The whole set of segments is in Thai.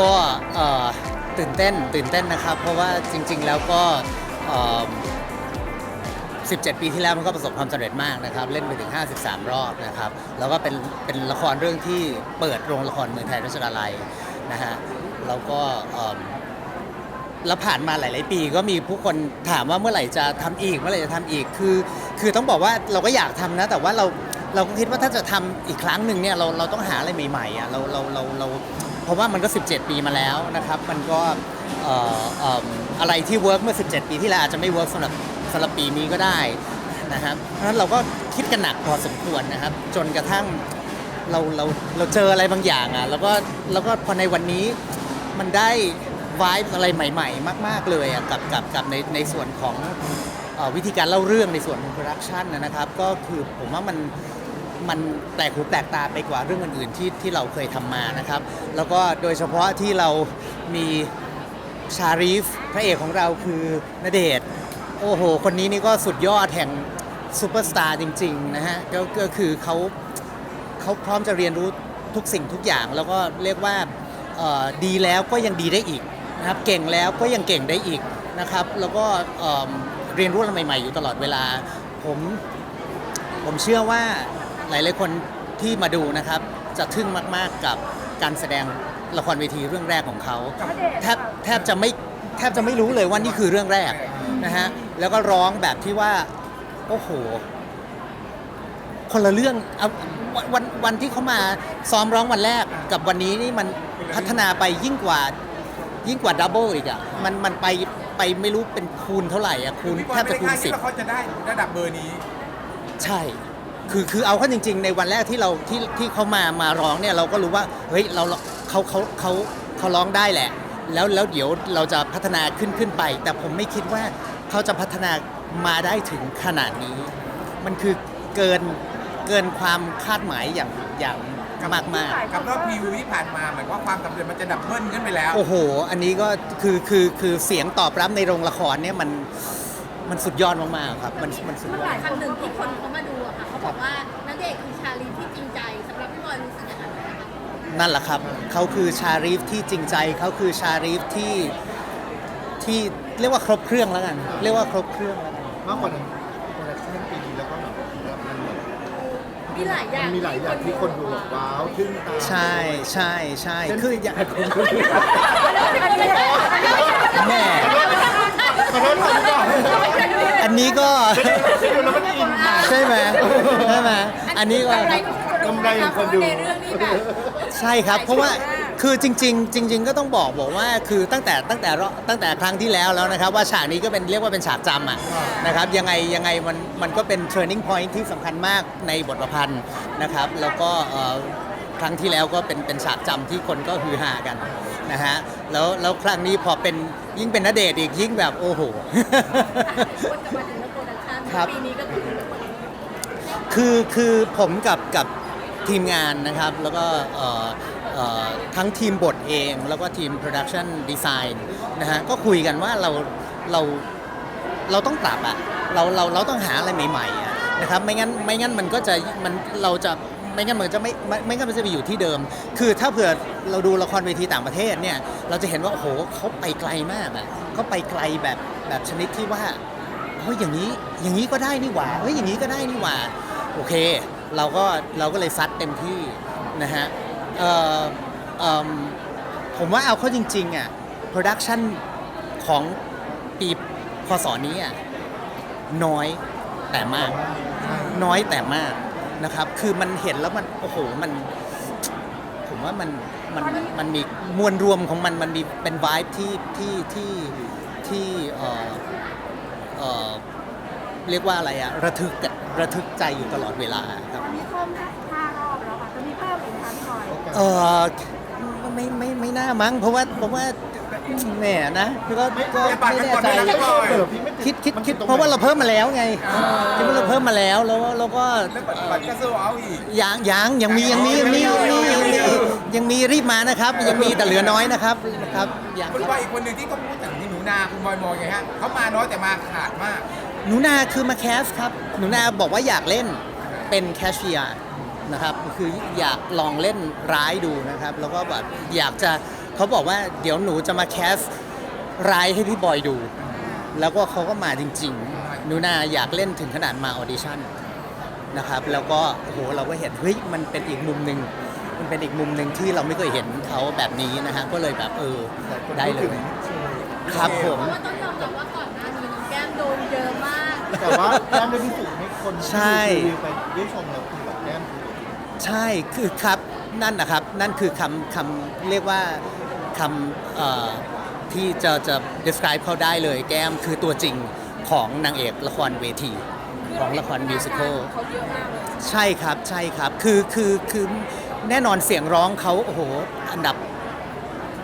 ก็ตื่นเต้นตื่นเต้นนะครับ เพราะว่าจริง ๆ แล้วก็ 17 ปีที่แล้วมันก็ประสบความสำเร็จมากนะครับ เล่นไปถึง 53 รอบนะครับ แล้วก็เป็นเป็นละครเรื่องที่เปิดโรงละครเมืองไทยรัชดาลัยนะฮะแล้วก็แล้วผ่านมาหลาย ๆ ปีก็มีผู้คนถามว่าเมื่อไหร่จะทำอีกเมื่อไหร่จะทำอีกคือ คือต้องบอกว่าเราก็อยากทำนะ แต่ว่าเราเราก็คิดว่าถ้าจะทำอีกครั้งหนึ่งเนี่ยเราเราต้องหาอะไรใหม่ๆอะเราเราเราเรา เพราะว่ามันก็ 17 ปีมาแล้วนะครับ มันก็เอ่อเอิ่มอะไรที่เวิร์กเมื่อ 17 ปีที่แล้วอาจจะไม่เวิร์กสำหรับสำหรับปีนี้ก็ได้นะครับ เพราะฉะนั้นเราก็คิดกันหนักพอสมควรนะครับ จนกระทั่งเราเราเราเจออะไรบางอย่างอะแล้วก็แล้วก็พอในวันนี้มันได้วายอะไรใหม่ ๆ มาก ๆเลยอะกับกับกับในในส่วนของเออวิธีการเล่าเรื่องในส่วนของโปรดักชันนะครับ ก็คือผมว่ามัน มันแปลกหูแปลกตาไปกว่าเรื่องอื่นๆที่ที่เราเคยทำมานะครับ แล้วก็โดยเฉพาะที่เรามีชารีฟพระเอกของเราคือณเดชน์โอ้โห คนนี้นี่ก็สุดยอดแห่งซูเปอร์สตาร์จริงๆนะฮะก็ก็คือเขาเขาพร้อมจะเรียนรู้ทุกสิ่งทุกอย่าง แล้วก็เรียกว่าดีแล้วก็ยังดีได้อีกนะครับเก่งแล้วก็ยังเก่งได้อีกนะครับ แล้วก็เรียนรู้อะไรใหม่ ๆ อยู่ตลอดเวลาผมผมเชื่อว่า หลายๆคนที่มาดูนะครับ จะทึ่งมากๆกับการแสดงละครเวทีเรื่องแรกของเขาแทบแทบจะไม่แทบจะไม่รู้เลยว่านี่คือเรื่องแรกนะฮะแล้วก็ร้องแบบที่ว่าโอ้โห คนละเรื่องเอาวันวันวันที่เขามาซ้อมร้องวันแรกกับวันนี้นี่มันพัฒนาไปยิ่งกว่ายิ่งกว่าดับเบิลอีกอะมันมันไปไปไม่รู้เป็นคูณเท่าไหร่อะคูณพี่บอแทลบไม่จะได้คูณคาดคิสิดบว่าเขาจะได้ระดับเบอร์นี้ ใช่ คือคือเอาเข้าจริง ๆ ในวันแรกที่เราที่ที่เขามามาร้องเนี่ยเราก็รู้ว่าเฮ้ยเราเขาเขาเขาเขาร้องได้แหละ แล้วแล้วเดี๋ยวเราจะพัฒนาขึ้นขึ้นไป แต่ผมไม่คิดว่าเขาจะพัฒนามาได้ถึงขนาดนี้ มันคือเกินเกินความคาดหมายอย่างอย่างมากมากๆกับรอบพรีวิวที่ผ่านมาเหมือนว่าความสำเร็จมันจะดับเบิลขึ้นไปแล้ว โอ้โห อันนี้ก็คือคือคือเสียงตอบรับในโรงละครเนี่ยมันมันสุดยอดมากๆครับ มันมันสุดมันยอหดลายคำหนึ่งที่คน นั่นแหละครับ เขาคือชารีฟที่จริงใจ เขาคือชารีฟที่ที่เรียกว่าครบเครื่องแล้วกัน เรียกว่าครบเครื่องแล้วกัน มากกว่านั้นโปรดักชั่นปีนี้แล้วก็แบบมันแบบมีหลายอย่าง มันมีหลายอย่างที่คนดูแบบว้าวทึ่งตาใช่ใช่ใช่คืออย่างแต่คนดูแม่ ขอโทษค่ะพี่บอลอันนี้ก็ดูแล้วมันอินค่ะใช่ไหมใช่ไหมอันนี้ก็ กำไรของคนดู ในเรื่องนี้แบบ ใช่ครับ เพราะว่าคือจริง ๆ จริง ๆ ก็ต้องบอกบอกว่าคือตั้งแต่ตั้งแต่รอบตั้งแต่ครั้งที่แล้วแล้วนะครับ ว่าฉากนี้ก็เป็นเรียกว่าเป็นฉากจำอะนะครับยังไงยังไงมันมันก็เป็น turning point ที่สำคัญมากในบทประพันธ์นะครับ แล้วก็เอ่อครั้งที่แล้วก็เป็นเป็นฉากจำที่คนก็ฮือฮากันนะฮะแล้วแล้วครั้งนี้พอเป็นยิ่งเป็นนเดชน์อีกยิ่งแบบโอ้โหคนจะมาถึงแล้วโปรดักชั่นครับปีนี้ก็คือคือคือผมกับกับ ทีมงานนะครับ แล้วก็ทั้งทีมบทเอง แล้วก็ทีม Production Design นะฮะก็คุยกันว่าเราเราเราต้องปรับอะเราเราเราต้องหาอะไรใหม่ๆะนะครับไม่งั้นไม่งั้นมันก็จะมันเราจะไม่งั้นมันจะไม่ไม่ไม่งั้นมันจะไปอยู่ที่เดิม คือถ้าเผื่อเราดูละครเวทีต่างประเทศเนี่ยเราจะเห็นว่าโอ้โหเขาไปไกลมากอะเขาไปไกลแบบแบบชนิดที่ว่าเฮ้ยอย่างนี้อย่างนี้ก็ได้นี่หว่าเฮ้ยอย่างนี้ก็ได้นี่หว่าโอเค เราก็เราก็เลยซัดเต็มที่นะฮะเอ่อเอิ่มผมว่าเอาเข้าจริงๆอะโปรดักชันของปีพศนี้อะน้อยแต่มาก น้อยแต่มากนะครับ คือมันเห็นแล้วมันโอ้โหมัน ผมว่ามันมันมันมีมวลรวมของมันมันมีเป็นวายที่ที่ที่ที่เอ่อเอ่อ เรียกว่าอะไรอะระทึกอะระทึกใจอยู่ตลอดเวลาครับตอนนี้เพิ่มห้ารอบแล้วค่ะจะมีเพิ่มอีกไหมคะพี่บอย เออไม่ไม่ไม่น่ามั้งเพราะว่าเพราะว่าแหม่นะก็ก็อย่าปากไม่กันแน่ก่อนใจนะพี่บอยเออพี่ไม่ติคิดคิดมันคิดตงเพราะว่าไหนเราเพิ่มมาแล้วไงคิดว่าเราเพิ่มมาแล้วแล้วแล้วก็แล้วบัตรก็ซื้อเอาอีก ยังยังยังมียังมียังมียังมียังมียังมีรีบมานะครับ ยังมีแต่เหลือน้อยนะครับนะครับยังคุณครับบอยอีกคนหนึ่งที่ก็พูดถึงที่หนูนาคุณบอยมองไงฮะเขามาน้อยแต่มาขาดมาก หนูนาคือมาแคสครับ หนูนาบอกว่าอยากเล่นเป็นแคชเชียร์นะครับ คืออยากลองเล่นร้ายดูนะครับ แล้วก็แบบอยากจะเขาบอกว่าเดี๋ยวหนูจะมาแคสร้ายให้พี่บอยดู แล้วก็เขาก็มาจริง ๆ หนูนาอยากเล่นถึงขนาดมาออดิชั่นนะครับ แล้วก็โอ้โหเราก็เห็นเฮ้ยมันเป็นอีกมุมหนึ่งมันเป็นอีกมุมหนึ่งที่เราไม่เคยเห็นเขาแบบนี้นะฮะก็เลยแบบเออได้เลย ครับผม เพราะว่าต้องยอมรับว่าก่อนหน้านี้น้องแก้มโดนเยอะมาก แต่ว่าแก้มได้พิสูจน์ให้คนที่ใช่รีวิวไปได้ชมแล้วคือแบบแก้มคือใช่คือครับนั่นนะครับนั่นคือคำคำเรียกว่าคำเอ่อที่จะจะ describe เขาได้เลยแก้มคือตัวจริงของนางเอกละครเวที ของละครมิวสิควลใช่ครับใช่ครับคือคือคือแน่นอนเสียงร้องเขาโอ้โหอันดับ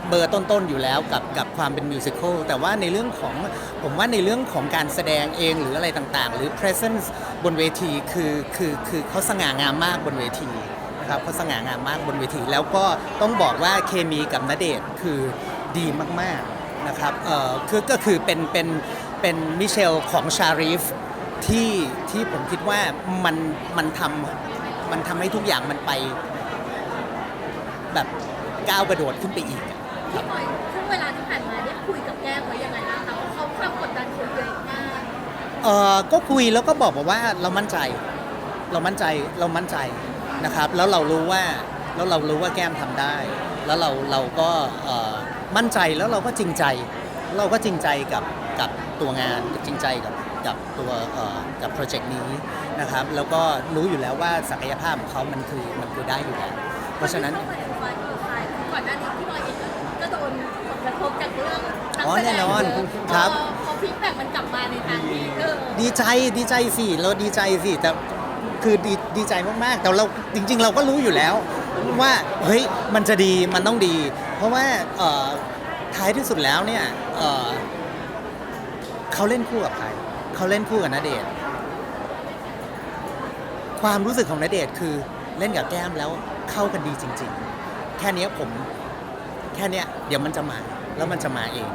เบอร์ต้นๆอยู่แล้วกับกับความเป็นมิวสิควลแต่ว่าในเรื่องของผมว่าในเรื่องของการแสดงเองหรืออะไรต่างๆ หรือ presence บนเวทีคือคือคือเขาสง่างามมากบนเวทีนะครับเขาสง่างามมากบนเวที แล้วก็ต้องบอกว่าเคมีกับณเดชน์คือดีมากๆนะครับเอ่อคือก็คือเป็นเป็นเป็นมิเชลของชาริฟที่ที่ผมคิดว่ามันมันทำมันทำให้ทุกอย่างมันไปแบบก้าวกระโดดขึ้นไปอีก พี่บอยช่วงเวลาที่ผ่านมาได้คุยกับแก้มไว้ยังไงบ้างคะเพราะเขาความกดดันเขาเยอะมากเออก็คุยแล้วก็บอกบอกว่าเรามั่นใจ เรามั่นใจเรามั่นใจนะครับ แล้วเรารู้ว่าแล้วเรารู้ว่าแก้มทำได้ แล้วเราเราก็เอ่อมั่นใจแล้วเราก็จริงใจ เราก็จริงใจกับกับตัวงานจริงใจกับกับตัวเอ่อกับโปรเจกต์นี้นะครับ แล้วก็รู้อยู่แล้วว่าศักยภาพของเขามันคือมันคือได้อยู่แล้วเพราะฉะนั้นเข้ามาในไฟล์สุดท้ายก่อนหน้านี้ เรื่องนักอ๋อแสดแน่งนอนเยอะครับพอพอฟีดแบ็กมันกลับมาในทางที่เออดีใจดีใจสิเราดีใจสิแต่คือดีดีใจมากๆแต่เราจริง ๆ เราก็รู้อยู่แล้ว ว่าเฮ้ยมันจะดีมันต้องดี เพราะว่าเอ่อท้ายที่สุดแล้วเนี่ยเอ่อเขาเล่นคู่กับใครเขาเล่นคู่กับณเดชน์ความรู้สึกของณเดชน์คือเล่นกับแก้มแล้วเข้ากันดีจริง ๆ แค่เนี้ยผมแค่เนี้ยเดี๋ยวมันจะมา แล้วมันจะมาเอง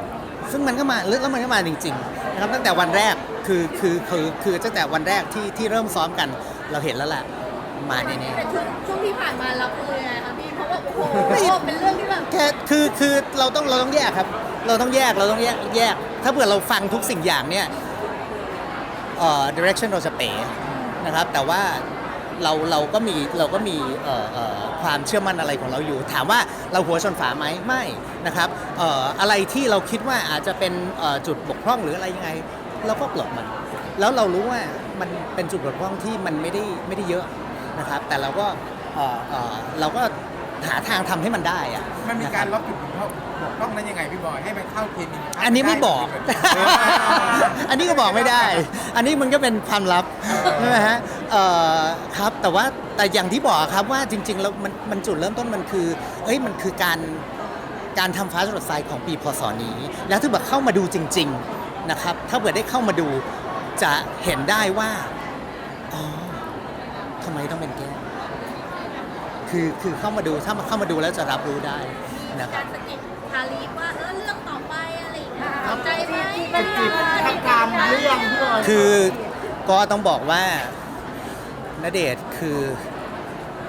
ซึ่งมันก็มาแล้วมันก็มาจริงๆนะครับตั้งแต่วันแรกคือคือคือคือตั้งแต่วันแรกที่ที่เริ่มซ้อมกันเราเห็นแล้วแหละมาแน่แต่ช่วงช่วงที่ผ่านมารับมือยังไงคะพี่เพราะว่าโอ้โหเป็นเรื่องที่แบบๆแค่คือคือเราต้องเราต้องแยกครับ เราต้องแยกเราต้องแยกแยก ถ้าเผื่อเราฟังทุกสิ่งอย่างเนี่ยเอ่อ direction เราจะเป๋นะครับแต่ว่า เราเราก็มีเราก็มีเอ่อเอ่อความเชื่อมั่นอะไรของเราอยู่ ถามว่าเราหัวชนฝาไหมไม่นะครับเอ่ออะไรที่เราคิดว่าอาจจะเป็นเอ่อจุดบกพร่องหรืออะไรยังไง เราก็ปลดมัน แล้วเรารู้ว่ามันเป็นจุดบกพร่องที่มันไม่ได้ไม่ได้เยอะนะครับ แต่เราก็เอ่อเอ่อเราก็หาทางทำให้มันได้อะมันมีนะคการบล็อกจุดบกพร่องบกพร่องนั้นยังไงพี่บอยให้มันเข้าเคมีอันนี้ไม่บอกอันนี้ก็บอกไม่ได้ อันนี้มันก็เป็นความลับใช่ไหมฮะ เอ่อครับแต่ว่าแต่อย่างที่บอกครับว่าจริงๆแล้วมันมันจุดเริ่มต้นมันคือเอ้ยมันคือการการทำฟ้าจรดทรายของปีพศนี้ แล้วถ้าเกิดเข้ามาดูจริง ๆนะครับ ถ้าเกิดได้เข้ามาดูจะเห็นได้ว่าอ๋อทำไมต้องเป็นแก้วคือคือเข้ามาดูถ้ามาเข้ามาดูแล้วจะรับรู้ได้นะคการับรสะกิดคารีว่าเออเรื่องต่อไปอะไรอย่างเงี้ยสนใจไหมไปจีบทำตามเรื่องพี่บอย คือก็ต้องบอกว่า ณเดชน์คือ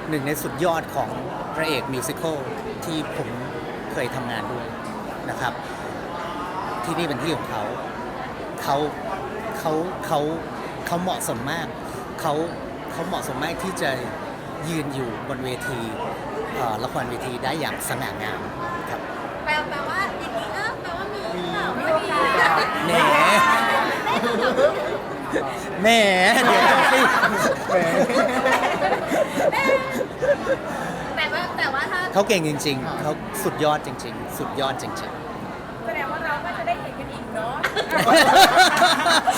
หนึ่งในสุดยอดของพระเอกมิวสิควลที่ผมเคยทำงานด้วยนะครับ ที่นี่เป็นที่ของเขาเขาเขาเขาเขาเหมาะสมมากเขาเขาเหมาะสมมากที่จะยืนอยู่บนเวทีเอ่อละครเวทีได้อย่างสง่างามครับแปลแปลว่าอย่างนี้เออแปลว่ามีเปล่าไม่มีแหมแหมเดี๋ยวสิ แต่ว่าแต่ว่าถ้าเขาเก่งจริง ๆ เขาสุดยอดจริง ๆ สุดยอดจริงแสดงว่าเราก็จะได้เห็นกันอีกเนาะ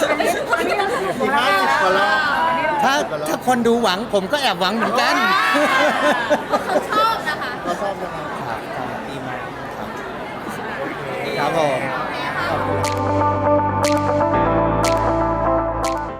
อันนี้อันนี้เราสรุปมีห้าสิบกว่ารอบๆถ้าถ้าคนดูหวังผมก็แอบหวังเหมือนกัน เ